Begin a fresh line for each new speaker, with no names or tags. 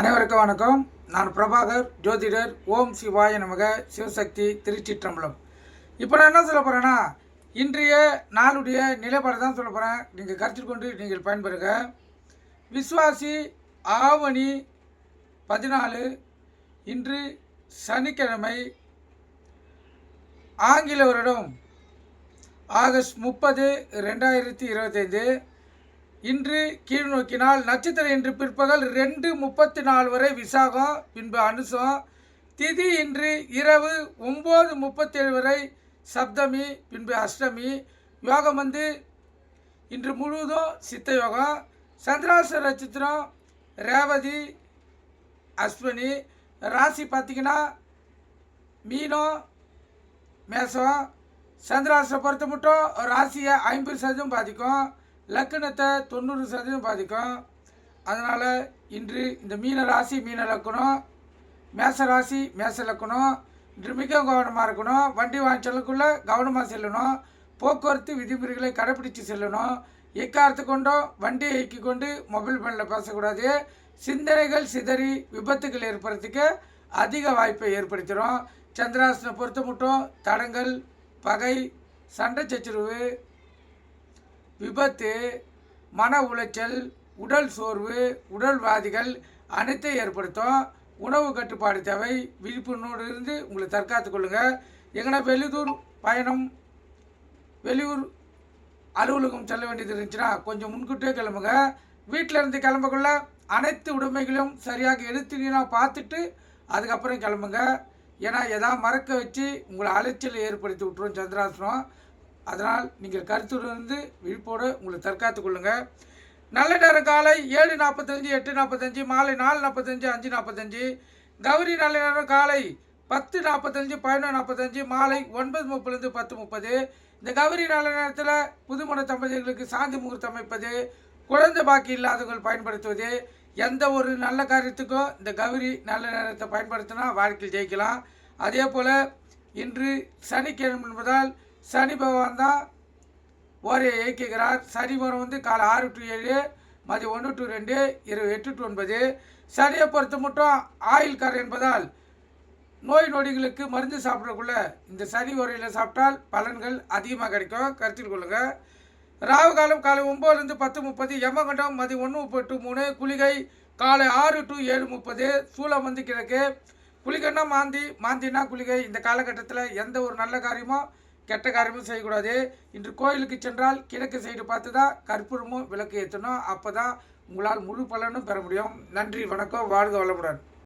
அனைவருக்கும் வணக்கம். நான் பிரபாகர் ஜோதிடர் ஓம் சிவாய நமக சிவசக்தி திருச்சிற்றம்பலம். இப்போ நான் என்ன சொல்ல போகிறேன்னா இன்றைய நாளுடைய நிலைப்பாடு தான் சொல்ல போகிறேன் நீங்கள் கருத்தில் கொண்டு நீங்கள் பயன்பெறுங்க. விஸ்வாசி ஆவணி பதினாலு இன்று சனிக்கிழமை ஆங்கில வருடம் ஆகஸ்ட் முப்பது ரெண்டாயிரத்தி இருபத்தைந்து. இன்று கீழ் நோக்கினால் நட்சத்திரம் இன்று பிற்பகல் ரெண்டு முப்பத்தி நாலு வரை விசாகம் பின்பு அனுசம். திதி இன்று இரவு ஒம்பது முப்பத்தேழு வரை சப்தமி பின்பு அஷ்டமி. யோகம் வந்து இன்று முழுவதும் சித்த யோகம். சந்திராச நட்சத்திரம் ரேவதி அஸ்வினி. ராசி பார்த்திங்கன்னா மீனம் மேசம். சந்திராசை பொறுத்த மட்டும் ராசியை ஐம்பது சதவீதம் பாதிக்கும். லக்கணத்தை தொண்ணூறு சதவீதம் பாதிக்கும். அதனால் இன்று இந்த மீன ராசி மீன லக்கணம் மேச ராசி மேச லக்கணம் இன்று மிக கவனமாக இருக்கணும். வண்டி வாங்கிச்சலுக்குள்ளே கவனமாக செல்லணும். போக்குவரத்து விதிமுறைகளை கடைப்பிடித்து செல்லணும். எக்காரத்து கொண்டோ வண்டியை இயக்கி கொண்டு மொபைல் ஃபோனில் பேசக்கூடாது. சிந்தனைகள் சிதறி விபத்துகள் ஏற்படுறதுக்கு அதிக வாய்ப்பை ஏற்படுத்திடும் சந்திராசனை பொறுத்த மட்டும் தடங்கள் பகை சண்டை சச்சரவு விபத்து மன உளைச்சல் உடல் சோர்வு உடல்வாதிகள் அனைத்தையும் ஏற்படுத்தும். உணவு கட்டுப்பாடு தேவை. விழிப்புணர்வோடு இருந்து உங்களை தற்காத்து கொள்ளுங்கள் எங்கன்னா வெளியூர் பயணம் வெளியூர் அலுவலகம் செல்ல வேண்டியது இருந்துச்சுன்னா கொஞ்சம் முன்கூட்டியே கிளம்புங்க. வீட்டில் இருந்து கிளம்பக்குள்ள அனைத்து உடைமைகளையும் சரியாக எடுத்துனீங்கன்னா பார்த்துட்டு அதுக்கப்புறம் கிளம்புங்க. ஏன்னா எதாவது மறக்க வச்சு உங்களை அலைச்சலை ஏற்படுத்தி விட்டுரும் சந்திராசனம். அதனால் நீங்கள் கருத்துடன் விழிப்போடு உங்களை தற்காத்து கொள்ளுங்கள் நல்ல நேரம் காலை ஏழு நாற்பத்தஞ்சு எட்டு நாற்பத்தஞ்சு மாலை நாலு நாற்பத்தஞ்சு அஞ்சு நாற்பத்தஞ்சு. கௌரி நல்ல நேரம் காலை பத்து நாற்பத்தஞ்சு பதினொன்று நாற்பத்தஞ்சு மாலை ஒன்பது முப்பதுலேருந்து பத்து முப்பது. இந்த கௌரி நல்ல நேரத்தில் புதுமண தம்பதிகளுக்கு சாந்தி முகூர்த்தம் அமைப்பது குழந்தை பாக்கி இல்லாதவர்கள் பயன்படுத்துவது எந்த ஒரு நல்ல காரியத்துக்கும் இந்த கௌரி நல்ல நேரத்தை பயன்படுத்தினா வாழ்க்கையில் ஜெயிக்கலாம். அதே போல் இன்று சனிக்கிழமை என்பதால் சனி பகவான் தான் ஓரையை இயக்குகிறார் சனி வாரம் வந்து காலை ஆறு டு ஏழு மதியம் ஒன்று டு ரெண்டு இரவு எட்டு டு ஒன்பது. சனியை பொறுத்த மட்டும் ஆயில் கார் என்பதால் நோய் நொடிகளுக்கு மருந்து சாப்பிடக்குள்ள இந்த சனி உரையில் சாப்பிட்டால் பலன்கள் அதிகமாக கிடைக்கும். கருத்தில் கொள்ளுங்கள் ராகு காலம் காலை ஒம்போதுலேருந்து பத்து முப்பது யமகண்டம் மதியம் ஒன்று முப்பது டு மூணு குளிகை காலை ஆறு டு ஏழு முப்பது சூளம் வந்து கிழக்கு. குளிகன்னா மாந்தி மாந்தினா குளிகை. இந்த காலகட்டத்தில் எந்த ஒரு நல்ல காரியமோ கெட்ட காரியமும் செய்யக்கூடாது. இன்று கோயிலுக்கு சென்றால் கிழக்கு சைடு பார்த்து தான் கற்பூரமும் விளக்கு ஏற்றணும் அப்போ தான் உங்களால் முழு பலனும் பெற முடியும். நன்றி வணக்கம். வாழ்க வளமுடன்.